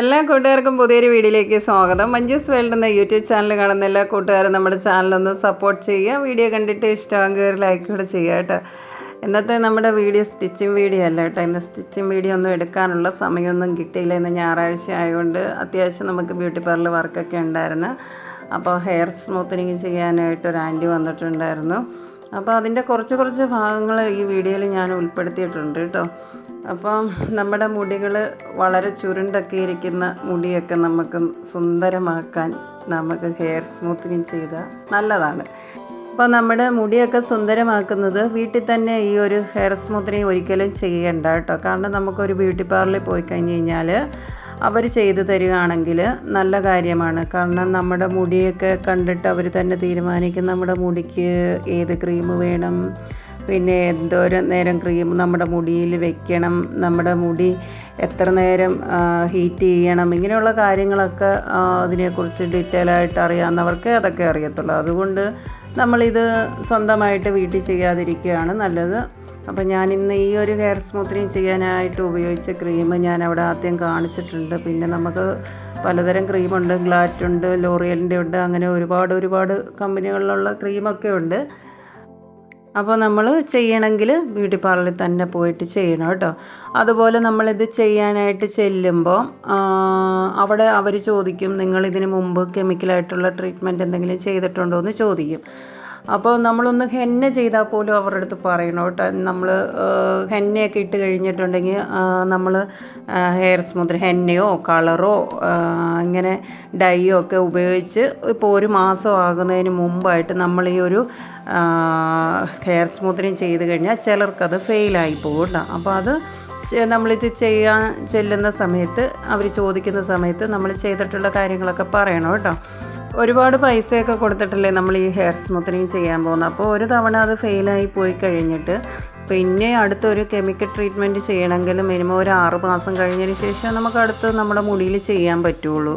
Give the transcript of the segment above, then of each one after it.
എല്ലാ കൂട്ടുകാർക്കും പുതിയൊരു വീഡിയോയിലേക്ക് സ്വാഗതം. മഞ്ജുസ് വേൾഡ് എന്ന യൂട്യൂബ് ചാനൽ കാണുന്ന എല്ലാ കൂട്ടുകാരും നമ്മുടെ ചാനലൊന്ന് സപ്പോർട്ട് ചെയ്യുക. വീഡിയോ കണ്ടിട്ട് ഇഷ്ടമാകുമെങ്കിൽ ഒരു ലൈക്ക് കൂടെ ചെയ്യുക കേട്ടോ. ഇന്നത്തെ നമ്മുടെ വീഡിയോ സ്റ്റിച്ചിങ് വീഡിയോ അല്ല കേട്ടോ. ഇന്ന് സ്റ്റിച്ചിങ് വീഡിയോ ഒന്നും എടുക്കാനുള്ള സമയമൊന്നും കിട്ടിയില്ല. ഇന്ന് ഞായറാഴ്ച ആയതുകൊണ്ട് അത്യാവശ്യം നമുക്ക് ബ്യൂട്ടി പാർലർ വർക്കൊക്കെ ഉണ്ടായിരുന്നു. അപ്പോൾ ഹെയർ സ്മൂത്തനിങ് ചെയ്യാനായിട്ട് ഒരു ആന്റി വന്നിട്ടുണ്ടായിരുന്നു. അപ്പോൾ അതിന്റെ കുറച്ച് കുറച്ച് ഭാഗങ്ങൾ ഈ വീഡിയോയിൽ ഞാൻ ഉൾപ്പെടുത്തിയിട്ടുണ്ട് കേട്ടോ. അപ്പം നമ്മുടെ മുടികൾ വളരെ ചുരുണ്ടൊക്കെ ഇരിക്കുന്ന മുടിയൊക്കെ നമുക്ക് സുന്ദരമാക്കാൻ നമുക്ക് ഹെയർ സ്മൂത്തനിങ് ചെയ്താൽ നല്ലതാണ്. അപ്പോൾ നമ്മുടെ മുടിയൊക്കെ സുന്ദരമാക്കുന്നത് വീട്ടിൽ തന്നെ ഈ ഒരു ഹെയർ സ്മൂത്തനിങ് ഒരിക്കലും ചെയ്യണ്ട കേട്ടോ. കാരണം നമുക്കൊരു ബ്യൂട്ടി പാർലറിൽ പോയി കഴിഞ്ഞ് കഴിഞ്ഞാൽ അവർ ചെയ്തു തരികയാണെങ്കിൽ നല്ല കാര്യമാണ്. കാരണം നമ്മുടെ മുടിയൊക്കെ കണ്ടിട്ട് അവർ തന്നെ തീരുമാനിക്കും നമ്മുടെ മുടിക്ക് ഏത് ക്രീം വേണം പിന്നെ എന്തോരം നേരം ക്രീം നമ്മുടെ മുടിയിൽ വെക്കണം നമ്മുടെ മുടി എത്ര നേരം ഹീറ്റ് ചെയ്യണം ഇങ്ങനെയുള്ള കാര്യങ്ങളൊക്കെ അതിനെക്കുറിച്ച് ഡീറ്റെയിൽ ആയിട്ട് അറിയാവുന്നവർക്ക് അതൊക്കെ അറിയത്തുള്ളൂ. അതുകൊണ്ട് നമ്മളിത് സ്വന്തമായിട്ട് വീട്ടിൽ ചെയ്യാതിരിക്കുകയാണ് നല്ലത്. അപ്പോൾ ഞാൻ ഇന്ന് ഈ ഒരു ഹെയർ സ്മൂത്തനിങ് ചെയ്യാനായിട്ട് ഉപയോഗിച്ച ക്രീം ഞാൻ അവിടെ ആദ്യം കാണിച്ചിട്ടുണ്ട്. പിന്നെ നമുക്ക് പലതരം ക്രീമുണ്ട് ഗ്ലാറ്റുണ്ട് ലോറിയലിന്റെ ഉണ്ട് അങ്ങനെ ഒരുപാട് ഒരുപാട് കമ്പനികളിലുള്ള ക്രീമൊക്കെ ഉണ്ട്. അപ്പോൾ നമ്മൾ ചെയ്യണമെങ്കിൽ ബ്യൂട്ടി പാർലറിൽ തന്നെ പോയിട്ട് ചെയ്യണം കേട്ടോ. അതുപോലെ നമ്മളിത് ചെയ്യാനായിട്ട് ചെല്ലുമ്പോൾ അവിടെ അവർ ചോദിക്കും നിങ്ങൾ ഇതിന് മുമ്പ് കെമിക്കലായിട്ടുള്ള ട്രീറ്റ്മെന്റ് എന്തെങ്കിലും ചെയ്തിട്ടുണ്ടോ എന്ന് ചോദിക്കും. അപ്പോൾ നമ്മളൊന്ന് ഹെന്ന ചെയ്താൽ പോലും അവരുടെ അടുത്ത് പറയണം കേട്ടോ. നമ്മൾ ഹെന്നയൊക്കെ ഇട്ട് കഴിഞ്ഞിട്ടുണ്ടെങ്കിൽ നമ്മൾ ഹെയർ സ്മൂത്ത് ഹെന്നയോ കളറോ ഇങ്ങനെ ഡൈയോ ഒക്കെ ഉപയോഗിച്ച് ഇപ്പോൾ ഒരു മാസം ആകുന്നതിന് മുമ്പായിട്ട് നമ്മൾ ഈ ഒരു ഹെയർ സ്മൂത്തനിങ് ചെയ്ത് കഴിഞ്ഞാൽ ചിലർക്കത് ഫെയിലായി പോകും കേട്ടോ. അപ്പോൾ അത് നമ്മളിത് ചെയ്യാൻ ചെല്ലുന്ന സമയത്ത് അവർ ചോദിക്കുന്ന സമയത്ത് നമ്മൾ ചെയ്തിട്ടുള്ള കാര്യങ്ങളൊക്കെ പറയണം കേട്ടോ. ഒരുപാട് പൈസയൊക്കെ കൊടുത്തിട്ടല്ലേ നമ്മൾ ഈ ഹെയർ സ്മൂത്തനിങ് ചെയ്യാൻ പോകുന്നത്. അപ്പോൾ ഒരു തവണ അത് ഫെയിലായി പോയി കഴിഞ്ഞിട്ട് പിന്നെ അടുത്തൊരു കെമിക്കൽ ട്രീറ്റ്മെന്റ് ചെയ്യണമെങ്കിൽ മിനിമം ഒരു ആറ് മാസം കഴിഞ്ഞതിന് ശേഷം നമുക്ക് അടുത്ത് നമ്മുടെ മുടിയിൽ ചെയ്യാൻ പറ്റുള്ളൂ.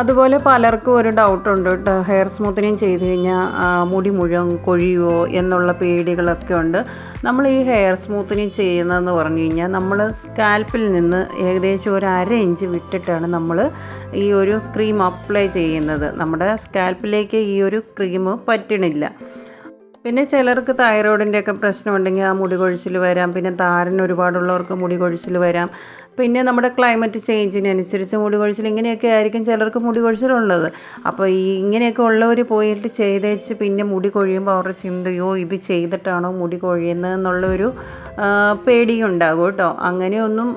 അതുപോലെ പലർക്കും ഒരു ഡൗട്ടുണ്ട് കേട്ടോ. ഹെയർ സ്മൂത്തനിങ് ചെയ്ത് കഴിഞ്ഞാൽ മുടി മുഴുവൻ കൊഴിയുമോ എന്നുള്ള പേടികളൊക്കെ ഉണ്ട്. നമ്മൾ ഈ ഹെയർ സ്മൂത്തനിങ് ചെയ്യുന്നതെന്ന് പറഞ്ഞു കഴിഞ്ഞാൽ നമ്മൾ സ്കാൽപ്പിൽ നിന്ന് ഏകദേശം ഒരു അര ഇഞ്ച് വിട്ടിട്ടാണ് നമ്മൾ ഈ ഒരു ക്രീം അപ്ലൈ ചെയ്യുന്നത്. നമ്മുടെ സ്കാൽപ്പിലേക്ക് ഈ ഒരു ക്രീം പറ്റണില്ല. പിന്നെ ചിലർക്ക് തൈറോയിഡിന്റെ ഒക്കെ പ്രശ്നമുണ്ടെങ്കിൽ ആ മുടി കൊഴിച്ചിൽ വരാം. പിന്നെ താരൻ ഒരുപാടുള്ളവർക്ക് മുടി കൊഴിച്ചിൽ വരാം. പിന്നെ നമ്മുടെ ക്ലൈമറ്റ് ചേഞ്ചിനനുസരിച്ച് മുടി കൊഴിച്ചിൽ ഇങ്ങനെയൊക്കെ ആയിരിക്കും ചിലർക്ക് മുടി കൊഴിച്ചിലുള്ളത്. അപ്പോൾ ഈ ഇങ്ങനെയൊക്കെ ഉള്ളവർ പോയിട്ട് ചെയ്തേച്ച് പിന്നെ മുടി കൊഴിയുമ്പോൾ അവരുടെ ചിന്തയോ ഇത് ചെയ്തിട്ടാണോ മുടി കൊഴിയുന്നത്? എന്നുള്ളൊരു ആ, പേടിയുണ്ടാകും കേട്ടോ. അങ്ങനെയൊന്നും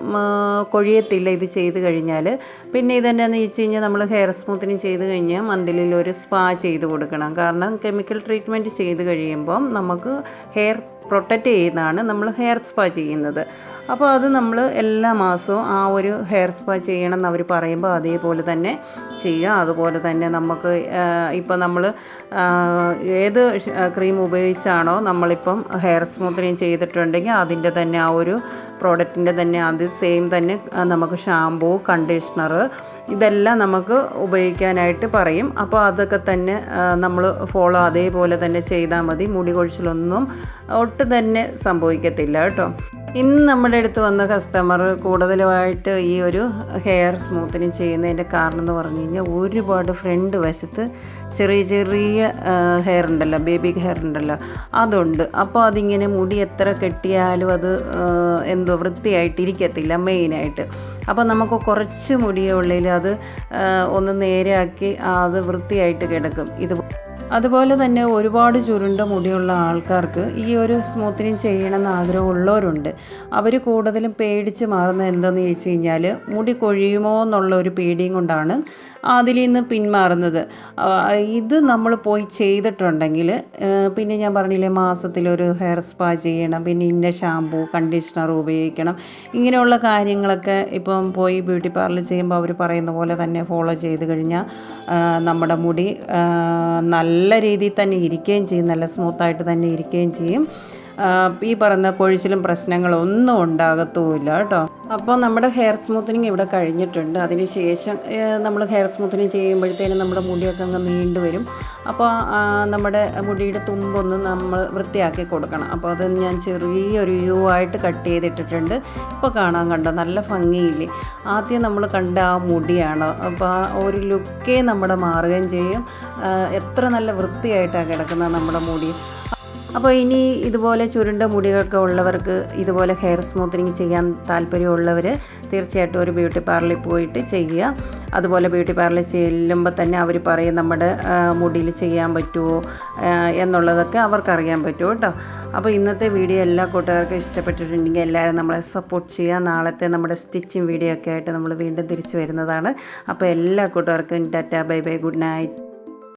കൊഴിയത്തില്ല ഇത് ചെയ്ത് കഴിഞ്ഞാൽ പിന്നെ ഇതെന്നാന്ന് വെച്ച് കഴിഞ്ഞാൽ നമ്മൾ ഹെയർ സ്മൂത്തിന് ചെയ്ത് കഴിഞ്ഞാൽ മന്തിലിൽ ഒരു സ്പാ ചെയ്ത് കൊടുക്കണം. കാരണം കെമിക്കൽ ട്രീറ്റ്മെന്റ് ചെയ്ത് കഴിയുമ്പം നമുക്ക് ഹെയർ പ്രൊട്ടക്റ്റ് ചെയ്താണ് നമ്മൾ ഹെയർ സ്പാ ചെയ്യുന്നത്. അപ്പോൾ അത് നമ്മൾ എല്ലാ മാസവും ആ ഒരു ഹെയർ സ്പാ ചെയ്യണം എന്ന് അവർ പറയുമ്പോൾ അതേപോലെ തന്നെ ചെയ്യുക. അതുപോലെ തന്നെ നമുക്ക് ഇപ്പോൾ നമ്മൾ ഏത് ക്രീം ഉപയോഗിച്ചാണോ നമ്മളിപ്പം ഹെയർ സ്മൂത്തനിങ് ചെയ്തിട്ടുണ്ടെങ്കിൽ അതിന്റെ തന്നെ ആ ഒരു പ്രോഡക്റ്റിന്റെ തന്നെ അത് സെയിം തന്നെ നമുക്ക് ഷാമ്പൂ കണ്ടീഷണർ ഇതെല്ലാം നമുക്ക് ഉപയോഗിക്കാനായിട്ട് പറയും. അപ്പോൾ അതൊക്കെ തന്നെ നമ്മൾ ഫോളോ അതേപോലെ തന്നെ ചെയ്താൽ മതി. മുടി കൊഴിച്ചിലൊന്നും ഒട്ടും തന്നെ സംഭവിക്കത്തില്ല കേട്ടോ. ഇന്ന് നമ്മുടെ അടുത്ത് വന്ന കസ്റ്റമർ കൂടുതലുമായിട്ട് ഈ ഒരു ഹെയർ സ്മൂത്തനിങ് ചെയ്യുന്നതിന്റെ കാരണം എന്ന് പറഞ്ഞു കഴിഞ്ഞാൽ ഒരുപാട് ഫ്രണ്ട് വശത്ത് ചെറിയ ചെറിയ ഹെയർ ഉണ്ടല്ലോ ബേബി ഹെയർ ഉണ്ടല്ലോ. അതുണ്ട്. അപ്പോൾ അതിങ്ങനെ മുടി എത്ര കെട്ടിയാലും അത് എന്തോ വൃത്തിയായിട്ടിരിക്കത്തില്ല മെയിനായിട്ട് അപ്പോൾ നമുക്ക് കുറച്ച് മുടിയേ ഉള്ളിൽ അത് ഒന്ന് നേരെയാക്കി അത് വൃത്തിയായിട്ട് കിടക്കും. ഇത് അതുപോലെ തന്നെ ഒരുപാട് ചുരുണ്ട മുടിയുള്ള ആൾക്കാർക്ക് ഈ ഒരു സ്മൂത്തനിങ് ചെയ്യണമെന്ന് ആഗ്രഹമുള്ളവരുണ്ട്. അവർ കൂടുതലും പേടിച്ച് മാറുന്നത് എന്തെന്ന് ചോദിച്ചു കഴിഞ്ഞാൽ മുടി കൊഴിയുമോ എന്നുള്ള ഒരു പേടിയും കൊണ്ടാണ് അതിൽ നിന്ന് പിന്മാറുന്നത്. ഇത് നമ്മൾ പോയി ചെയ്തിട്ടുണ്ടെങ്കിൽ പിന്നെ ഞാൻ പറഞ്ഞില്ലേ മാസത്തിലൊരു ഹെയർ സ്പാ ചെയ്യണം പിന്നെ ഇന്ന ഷാമ്പൂ കണ്ടീഷണർ ഉപയോഗിക്കണം ഇങ്ങനെയുള്ള കാര്യങ്ങളൊക്കെ ഇപ്പം പോയി ബ്യൂട്ടി പാർലർ ചെയ്യുമ്പോൾ അവർ പറയുന്ന പോലെ തന്നെ ഫോളോ ചെയ്ത് കഴിഞ്ഞാൽ നമ്മുടെ മുടി ആ, നല്ല രീതിയിൽ തന്നെ ഇരിക്കുകയും ചെയ്യും നല്ല സ്മൂത്തായിട്ട് തന്നെ ഇരിക്കുകയും ചെയ്യും. ഈ പറയുന്ന കൊഴിച്ചിലും പ്രശ്നങ്ങളൊന്നും ഉണ്ടാകത്തുമില്ല കേട്ടോ. അപ്പോൾ നമ്മുടെ ഹെയർ സ്മൂത്തനിങ് ഇവിടെ കഴിഞ്ഞിട്ടുണ്ട്. അതിനുശേഷം നമ്മൾ ഹെയർ സ്മൂത്തനിങ് ചെയ്യുമ്പോഴത്തേനും നമ്മുടെ മുടിയൊക്കെ അങ്ങ് നീണ്ടു വരും. അപ്പോൾ നമ്മുടെ മുടിയുടെ തുമ്പൊന്ന് നമ്മൾ വൃത്തിയാക്കി കൊടുക്കണം. അപ്പോൾ അത് ഞാൻ ചെറിയൊരു യു ആയിട്ട് കട്ട് ചെയ്തിട്ടിട്ടുണ്ട്. ഇപ്പോൾ കാണാൻ കണ്ടോ? നല്ല ഭംഗിയില്ലേ? ആദ്യം നമ്മൾ കണ്ട ആ മുടിയാണ്. അപ്പോൾ ആ ഒരു ലുക്കേ നമ്മുടെ മാറുകയും ചെയ്യും. എത്ര നല്ല വൃത്തിയായിട്ടാണ് കിടക്കുന്നത് നമ്മുടെ മുടി. അപ്പോൾ ഇനി ഇതുപോലെ ചുരുണ്ട മുടികളൊക്കെ ഉള്ളവർക്ക് ഇതുപോലെ ഹെയർ സ്മൂത്തനിങ് ചെയ്യാൻ താല്പര്യമുള്ളവർ തീർച്ചയായിട്ടും ഒരു ബ്യൂട്ടി പാർലറിൽ പോയിട്ട് ചെയ്യുക. അതുപോലെ ബ്യൂട്ടി പാർലറിൽ ചെല്ലുമ്പോൾ തന്നെ അവർ പറയും നമ്മുടെ മുടിയിൽ ചെയ്യാൻ പറ്റുമോ എന്നുള്ളതൊക്കെ അവർക്കറിയാൻ പറ്റുമോ കേട്ടോ. അപ്പോൾ ഇന്നത്തെ വീഡിയോ എല്ലാ കൂട്ടുകാർക്കും ഇഷ്ടപ്പെട്ടിട്ടുണ്ടെങ്കിൽ എല്ലാവരും നമ്മളെ സപ്പോർട്ട് ചെയ്യുക. നാളത്തെ നമ്മുടെ സ്റ്റിച്ചിങ് വീഡിയോ ഒക്കെ ആയിട്ട് നമ്മൾ വീണ്ടും തിരിച്ചു വരുന്നതാണ്. അപ്പോൾ എല്ലാ കൂട്ടുകാർക്കും tata bye bye good night.